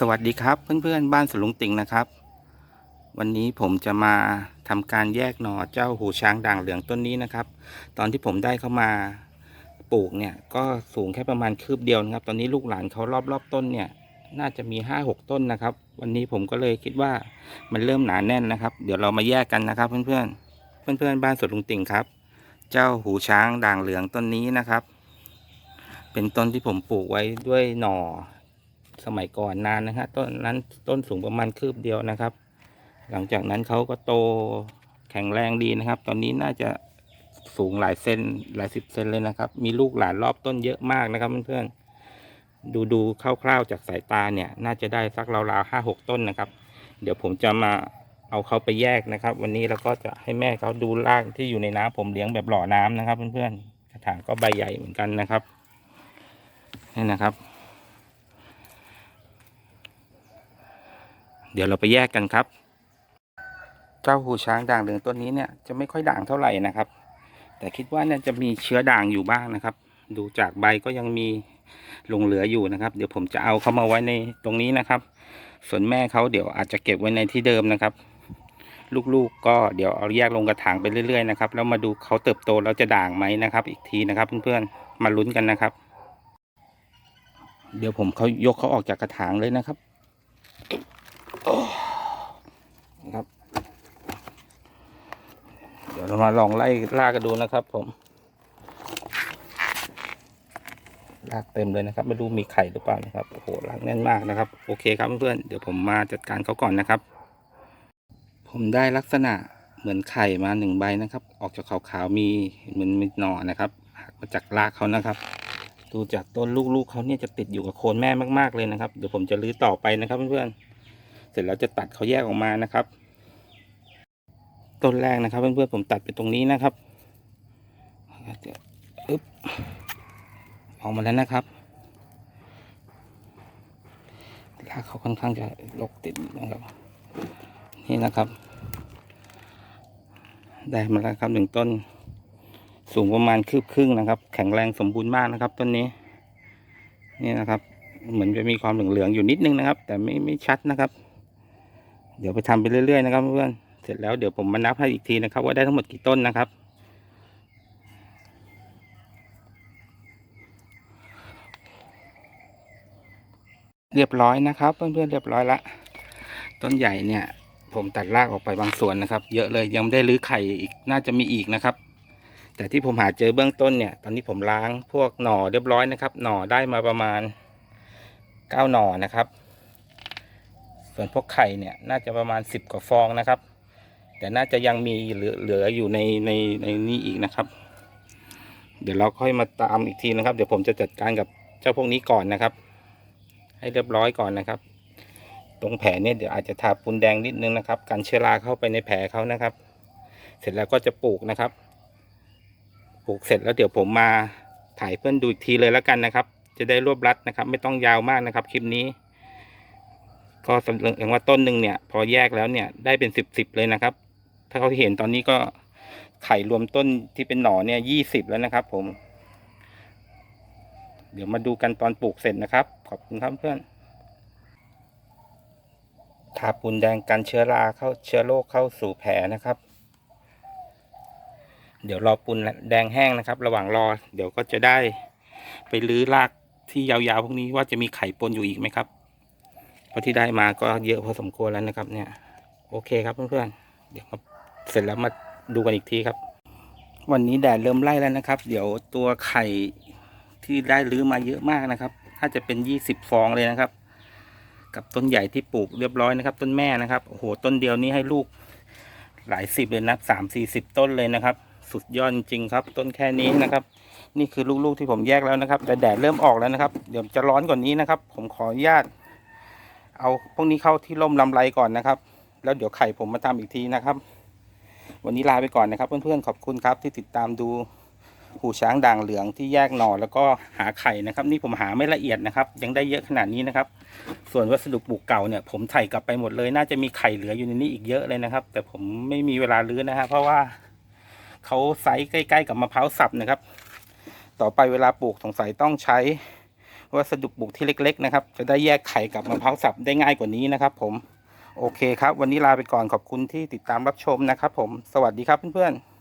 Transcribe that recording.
สวัสดีครับเพื่อนๆ บ้านสวนลุงติงนะครับ วันนี้ผมจะมาทำการแยกหน่อเจ้าหูช้างด่างเหลืองต้นนี้นะครับ ตอนที่ผมได้เข้ามาปลูกเนี่ยก็สูงแค่ประมาณคืบเดียวนะครับ ตอนนี้ลูกหลานเขารอบๆต้นเนี่ย น่าจะมีห้าหกต้นนะครับ วันนี้ผมก็เลยคิดว่ามันเริ่มหนาแน่นนะครับ เดี๋ยวเรามาแยกกันนะครับ เพื่อนๆเพื่อนๆบ้านสวนลุงติงครับ เจ้าหูช้างด่างเหลืองต้นนี้นะครับ เป็นต้นที่ผมปลูกไว้ด้วยหน่อ สมัยก่อนนานนะฮะต้นนั้นต้นสูงประมาณคืบเดียวนะครับ หลังจากนั้นเขาก็โตแข็งแรงดีนะครับ ตอนนี้น่าจะสูงหลายเซนหลายสิบเซนเลยนะครับ มีลูกหลานรอบต้นเยอะมากนะครับเพื่อนๆดูดูคร่าวๆจากสายตาเนี่ย น่าจะได้สักราวๆห้าหกต้นนะครับ เดี๋ยวผมจะมาเอาเขาไปแยกนะครับ วันนี้เราก็จะให้แม่เขาดูรากที่อยู่ในน้ำผมเลี้ยงแบบหล่อน้ำนะครับ เพื่อนๆกระถางก็ใบใหญ่เหมือนกันนะครับนี่นะครับ เดี๋ยวเราไปแยกกันครับ เจ้าหูช้างด่างเหลืองต้นนี้เนี่ยจะไม่ค่อยด่างเท่าไหร่นะครับ แต่คิดว่าเนี่ยจะมีเชื้อด่างอยู่บ้างนะครับ ดูจากใบก็ยังมีหลงเหลืออยู่นะครับ เดี๋ยวผมจะเอาเข้ามาไว้ในตรงนี้นะครับ ส่วนแม่เขาเดี๋ยวอาจจะเก็บไว้ในที่เดิมนะครับ ลูกๆก็เดี๋ยวเอาแยกลงกระถางไปเรื่อยๆนะครับแล้วมาดูเขาเติบโตแล้วจะด่างไหมนะครับ อีกทีนะครับ เพื่อนๆมาลุ้นกันนะครับ เดี๋ยวผมเขายกเขาออกจากกระถางเลยนะครับ นะครับ เดี๋ยวเรามาลองไล่ลากกันดูนะครับผม ลากเต็มเลยนะครับ ไม่รู้มีไข่หรือเปล่านะครับ โอ้โห ลากแน่นมากนะครับ โอเคครับเพื่อนๆ เดี๋ยวผมมาจัดการเขาก่อนนะครับ ผมได้ลักษณะเหมือนไข่มาหนึ่งใบนะครับ ออกจากขาวๆ มีเหมือนมีหน่อนะครับ หักมาจากรากเขานะครับดูจากต้นลูกๆเขาเนี่ยจะติดอยู่กับโคนแม่มากๆเลยนะครับ เดี๋ยวผมจะรื้อต่อไปนะครับเพื่อนๆ เสร็จแล้วจะตัดเขาแยกออกมานะครับ ต้นแรกนะครับ เพื่อนๆผมตัดไปตรงนี้นะครับอึ๊บออกมาแล้วนะครับรากเขาค่อนข้างจะลกติดนะครับ นี่นะครับ ได้มาแล้วครับหนึ่งต้น สูงประมาณคืบครึ่งนะครับ แข็งแรงสมบูรณ์มากนะครับ ต้นนี้ นี่นะครับ เหมือนจะมีความเหลืองๆอยู่นิดนึงนะครับ แต่ไม่ไม่ชัดนะครับ เดี๋ยวไปทำไปเรื่อยๆนะครับเพื่อนเสร็จแล้วเดี๋ยวผมมานับให้อีกทีนะครับ ว่าได้ทั้งหมดกี่ต้นนะครับ เรียบร้อยนะครับ เพื่อนๆเรียบร้อยละต้นใหญ่เนี่ย ผมตัดรากออกไปบางส่วนนะครับ เยอะเลยยังไม่ได้รื้อไข่อีกน่าจะมีอีกนะครับ แต่ที่ผมหาเจอเบื้องต้นเนี่ย ตอนนี้ผมล้างพวกหน่อเรียบร้อยนะครับ หน่อได้มาประมาณเก้าหน่อนะครับ ส่วนพวกไข่เนี่ยน่าจะประมาณสิบกว่าฟองนะครับ แต่น่าจะยังมีเหลือเหลืออยู่ในในในนี้อีกนะครับ เดี๋ยวเราค่อยมาตามอีกทีนะครับ เดี๋ยวผมจะจัดการกับเจ้าพวกนี้ก่อนนะครับ ให้เรียบร้อยก่อนนะครับ ตรงแผลเนี่ยเดี๋ยวอาจจะทาปูนแดงนิดนึงนะครับกันเชื้อราเข้าไปในแผลเขานะครับ เสร็จแล้วก็จะปลูกนะครับ ปลูกเสร็จแล้วเดี๋ยวผมมาถ่ายเพื่อนดูอีกทีเลยแล้วกันนะครับ จะได้รวบรัดนะครับ ไม่ต้องยาวมากนะครับ คลิปนี้ ก็แสดงว่าต้นหนึ่งเนี่ย พอแยกแล้วเนี่ยได้เป็นสิบสิบเลยนะครับ ถ้าเขาเห็นตอนนี้ก็ไข่รวมต้นที่เป็นหน่อเนี่ยยี่สิบแล้วนะครับ ผม เดี๋ยวมาดูกันตอนปลูกเสร็จนะครับ ขอบคุณครับเพื่อนทาปูนแดงกันเชื้อราเข้าเชื้อโรคเข้าสู่แผลนะครับ เดี๋ยวรอปูนแดงแห้งนะครับ ระหว่างรอ เดี๋ยวก็จะได้ไปรื้อรากที่ยาวๆพวกนี้ว่าจะมีไข่ปนอยู่อีกไหมครับ ราะที่ได้มาก็เยอะพอสมควรแล้วนะครับ เนี่ย โอเคครับเพื่อนๆเดี๋ยวมาเสร็จแล้วมาดูกันอีกทีครับ วันนี้แดดเริ่มไล่แล้วนะครับ เดี๋ยวตัวไข่ที่ได้รื้อมาเยอะมากนะครับถ้าจะเป็นยี่สิบฟองเลยนะครับ กับต้นใหญ่ที่ปลูกเรียบร้อยนะครับ ต้นแม่นะครับโอ้โหต้นเดียวนี้ให้ลูกหลายสิบเลยนะสามสี่สิบต้นเลยนะครับ สุดยอดจริงครับ ต้นแค่นี้นะครับ นี่คือลูกๆที่ผมแยกแล้วนะครับ แต่แดดเริ่มออกแล้วนะครับ เดี๋ยวจะร้อนกว่านนี้นะครับ ผมขออนุญาต เอาพวกนี้เข้าที่ร่มลำไรก่อนนะครับ แล้วเดี๋ยวไข่ผมมาทำอีกทีนะครับ วันนี้ลาไปก่อนนะครับ เพื่อนๆขอบคุณครับที่ติดตามดูหูช้างด่างเหลืองที่แยกหน่อแล้วก็หาไข่นะครับ นี่ผมหาไม่ละเอียดนะครับ ยังได้เยอะขนาดนี้นะครับ ส่วนวัสดุปลูกเก่าเนี่ย ผมใส่กลับไปหมดเลย น่าจะมีไข่เหลืออยู่ในนี้อีกเยอะเลยนะครับ แต่ผมไม่มีเวลาลื้อนะฮะเพราะว่าเขาไซส์ใกล้ ๆ กับมะพร้าวสับนะครับ ต่อไปเวลาปลูกสงสัยต้องใช้ วัสดุปลูกที่เล็ก ๆ นะครับ จะได้แยกไข่กับมะพร้าวสับได้ง่ายกว่านี้นะครับ ผมโอเคครับ วันนี้ลาไปก่อนขอบคุณที่ติดตามรับชมนะครับ ผมสวัสดีครับเพื่อนๆ